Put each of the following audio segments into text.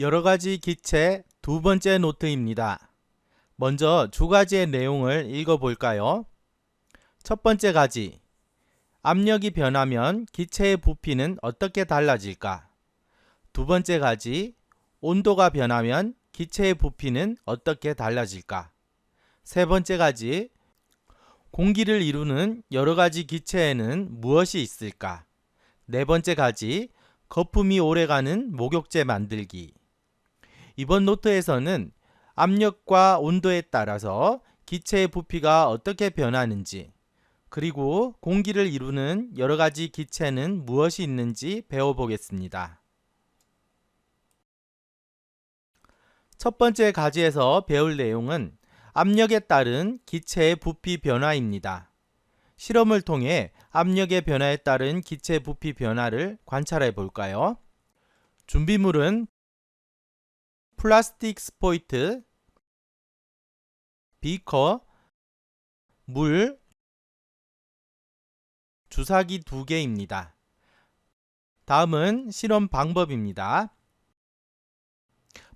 여러 가지 기체 두 번째 노트입니다. 먼저 두 가지의 내용을 읽어볼까요? 첫 번째 가지. 압력이 변하면 기체의 부피는 어떻게 달라질까? 두 번째 가지. 온도가 변하면 기체의 부피는 어떻게 달라질까? 세 번째 가지. 공기를 이루는 여러 가지 기체에는 무엇이 있을까? 네 번째 가지. 거품이 오래가는 목욕제 만들기. 이번 노트에서는 압력과 온도에 따라서 기체의 부피가 어떻게 변하는지, 그리고 공기를 이루는 여러 가지 기체는 무엇이 있는지 배워보겠습니다. 첫 번째 가지에서 배울 내용은 압력에 따른 기체의 부피 변화입니다. 실험을 통해 압력의 변화에 따른 기체 부피 변화를 관찰해 볼까요? 준비물은 플라스틱 스포이트, 비커, 물, 주사기 두 개입니다. 다음은 실험 방법입니다.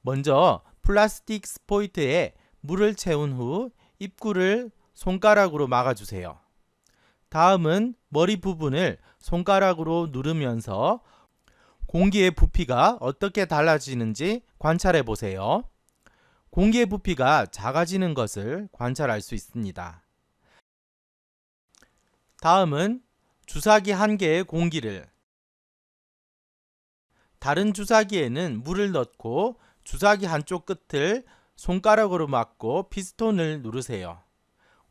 먼저 플라스틱 스포이트에 물을 채운 후 입구를 손가락으로 막아주세요. 다음은 머리 부분을 손가락으로 누르면서 공기의 부피가 어떻게 달라지는지 관찰해 보세요. 공기의 부피가 작아지는 것을 관찰할 수 있습니다. 다음은 주사기 한 개의 공기를 다른 주사기에는 물을 넣고 주사기 한쪽 끝을 손가락으로 막고 피스톤을 누르세요.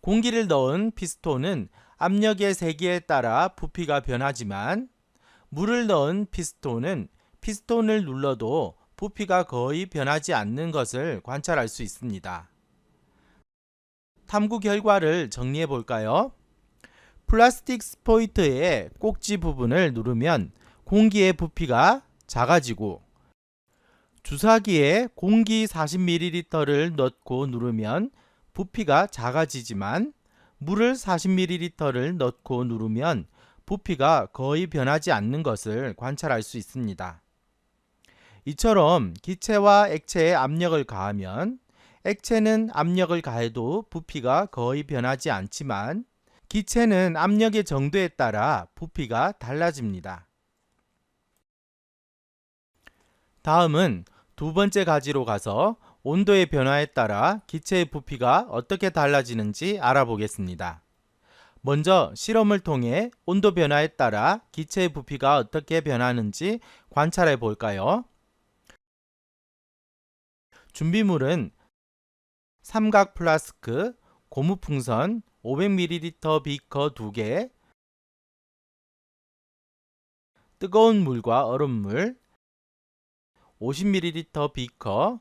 공기를 넣은 피스톤은 압력의 세기에 따라 부피가 변하지만 물을 넣은 피스톤은 피스톤을 눌러도 부피가 거의 변하지 않는 것을 관찰할 수 있습니다. 탐구 결과를 정리해 볼까요? 플라스틱 스포이트의 꼭지 부분을 누르면 공기의 부피가 작아지고 주사기에 공기 40ml를 넣고 누르면 부피가 작아지지만 물을 40ml를 넣고 누르면 부피가 거의 변하지 않는 것을 관찰할 수 있습니다. 이처럼 기체와 액체에 압력을 가하면 액체는 압력을 가해도 부피가 거의 변하지 않지만 기체는 압력의 정도에 따라 부피가 달라집니다. 다음은 두 번째 가지로 가서 온도의 변화에 따라 기체의 부피가 어떻게 달라지는지 알아보겠습니다. 먼저 실험을 통해 온도 변화에 따라 기체의 부피가 어떻게 변하는지 관찰해 볼까요? 준비물은 삼각 플라스크, 고무 풍선, 500ml 비커 2개, 뜨거운 물과 얼음물, 50ml 비커,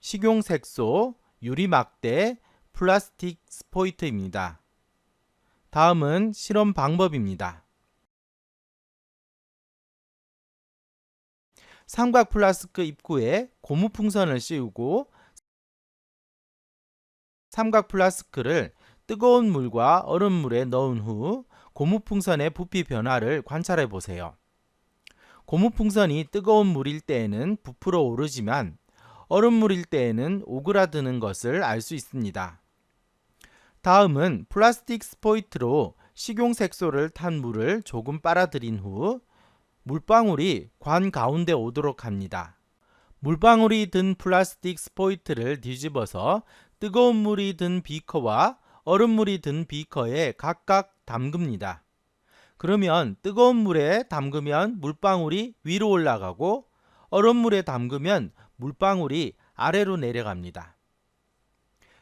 식용색소, 유리막대, 플라스틱 스포이트입니다. 다음은 실험 방법입니다. 삼각 플라스크 입구에 고무 풍선을 씌우고 삼각 플라스크를 뜨거운 물과 얼음물에 넣은 후 고무 풍선의 부피 변화를 관찰해 보세요. 고무 풍선이 뜨거운 물일 때에는 부풀어 오르지만 얼음물일 때에는 오그라드는 것을 알 수 있습니다. 다음은 플라스틱 스포이트로 식용색소를 탄 물을 조금 빨아들인 후 물방울이 관 가운데 오도록 합니다. 물방울이 든 플라스틱 스포이트를 뒤집어서 뜨거운 물이 든 비커와 얼음물이 든 비커에 각각 담급니다. 그러면 뜨거운 물에 담그면 물방울이 위로 올라가고 얼음물에 담그면 물방울이 아래로 내려갑니다.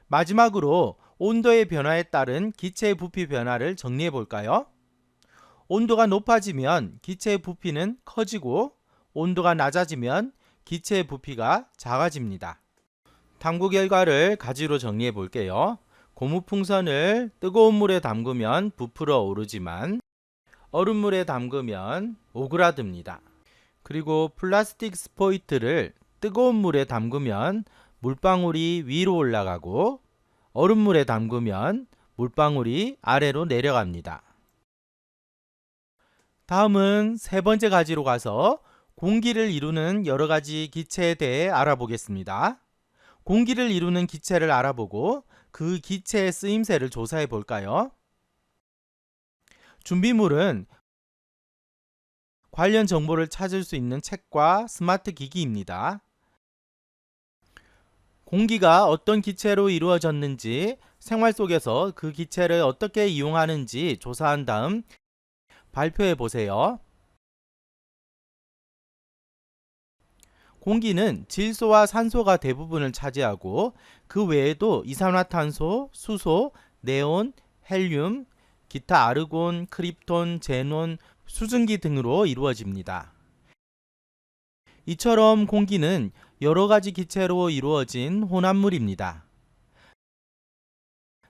마지막으로 온도의 변화에 따른 기체의 부피 변화를 정리해 볼까요? 온도가 높아지면 기체의 부피는 커지고 온도가 낮아지면 기체의 부피가 작아집니다. 탐구 결과를 가지로 정리해 볼게요. 고무풍선을 뜨거운 물에 담그면 부풀어 오르지만 얼음물에 담그면 오그라듭니다. 그리고 플라스틱 스포이트를 뜨거운 물에 담그면 물방울이 위로 올라가고 얼음물에 담그면 물방울이 아래로 내려갑니다. 다음은 세 번째 가지로 가서 공기를 이루는 여러 가지 기체에 대해 알아보겠습니다. 공기를 이루는 기체를 알아보고 그 기체의 쓰임새를 조사해 볼까요? 준비물은 관련 정보를 찾을 수 있는 책과 스마트 기기입니다. 공기가 어떤 기체로 이루어졌는지, 생활 속에서 그 기체를 어떻게 이용하는지 조사한 다음 발표해 보세요. 공기는 질소와 산소가 대부분을 차지하고 그 외에도 이산화탄소, 수소, 네온, 헬륨, 기타 아르곤, 크립톤, 제논, 수증기 등으로 이루어집니다. 이처럼 공기는 여러 가지 기체로 이루어진 혼합물입니다.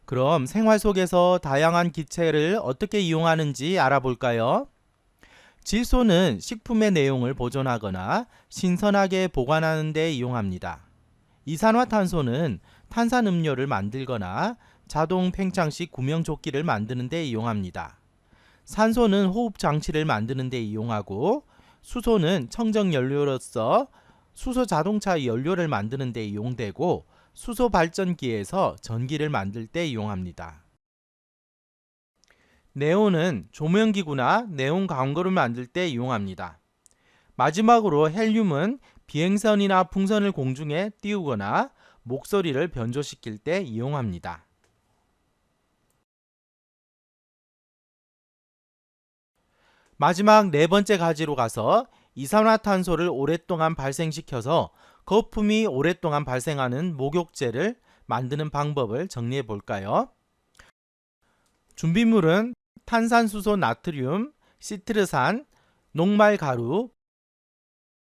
그럼 생활 속에서 다양한 기체를 어떻게 이용하는지 알아볼까요? 질소는 식품의 내용을 보존하거나 신선하게 보관하는 데 이용합니다. 이산화탄소는 탄산음료를 만들거나 자동 팽창식 구명조끼를 만드는 데 이용합니다. 산소는 호흡 장치를 만드는 데 이용하고 수소는 청정 연료로서 수소 자동차 연료를 만드는 데 이용되고 수소 발전기에서 전기를 만들 때 이용합니다. 네온은 조명기구나 네온 광고를 만들 때 이용합니다. 마지막으로 헬륨은 비행선이나 풍선을 공중에 띄우거나 목소리를 변조시킬 때 이용합니다. 마지막 네 번째 가지로 가서 이산화탄소를 오랫동안 발생시켜서 거품이 오랫동안 발생하는 목욕제를 만드는 방법을 정리해 볼까요? 준비물은 탄산수소 나트륨, 시트르산, 녹말 가루,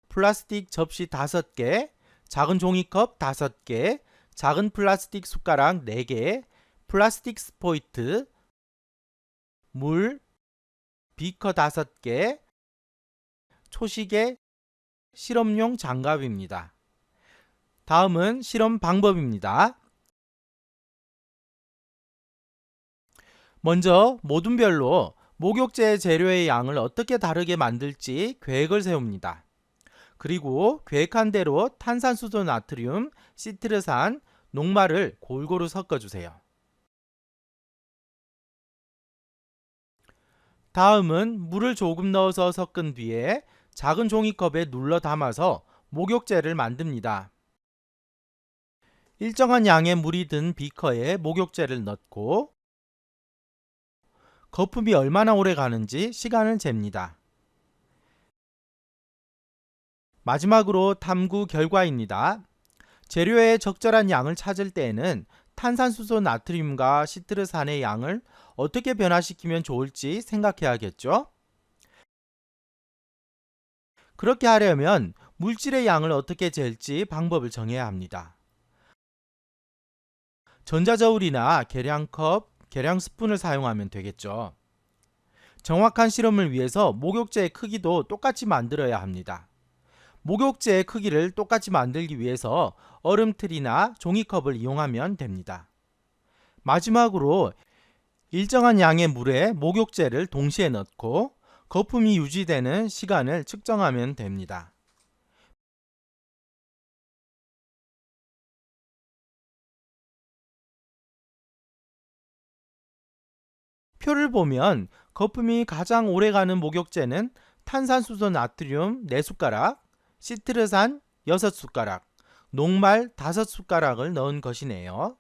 플라스틱 접시 5개, 작은 종이컵 5개, 작은 플라스틱 숟가락 4개, 플라스틱 스포이트, 물, 비커 5개, 초시계, 실험용 장갑입니다. 다음은 실험 방법입니다. 먼저 모둠별로 목욕제 재료의 양을 어떻게 다르게 만들지 계획을 세웁니다. 그리고 계획한 대로 탄산수소 나트륨, 시트르산, 녹말을 골고루 섞어주세요. 다음은 물을 조금 넣어서 섞은 뒤에 작은 종이컵에 눌러 담아서 목욕제를 만듭니다. 일정한 양의 물이 든 비커에 목욕제를 넣고 거품이 얼마나 오래 가는지 시간을 잽니다. 마지막으로 탐구 결과입니다. 재료의 적절한 양을 찾을 때에는 탄산수소 나트륨과 시트르산의 양을 어떻게 변화시키면 좋을지 생각해야겠죠? 그렇게 하려면 물질의 양을 어떻게 잴지 방법을 정해야 합니다. 전자저울이나 계량컵, 계량 스푼을 사용하면 되겠죠. 정확한 실험을 위해서 목욕제의 크기도 똑같이 만들어야 합니다. 목욕제의 크기를 똑같이 만들기 위해서 얼음틀이나 종이컵을 이용하면 됩니다. 마지막으로 일정한 양의 물에 목욕제를 동시에 넣고 거품이 유지되는 시간을 측정하면 됩니다. 표를 보면 거품이 가장 오래가는 목욕제는 탄산수소 나트륨 4숟가락, 시트르산 6숟가락, 녹말 5숟가락을 넣은 것이네요.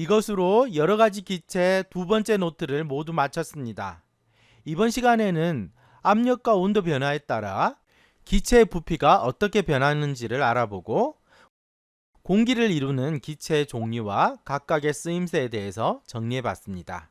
이것으로 여러 가지 기체 두 번째 노트를 모두 마쳤습니다. 이번 시간에는 압력과 온도 변화에 따라 기체의 부피가 어떻게 변하는지를 알아보고 공기를 이루는 기체의 종류와 각각의 쓰임새에 대해서 정리해 봤습니다.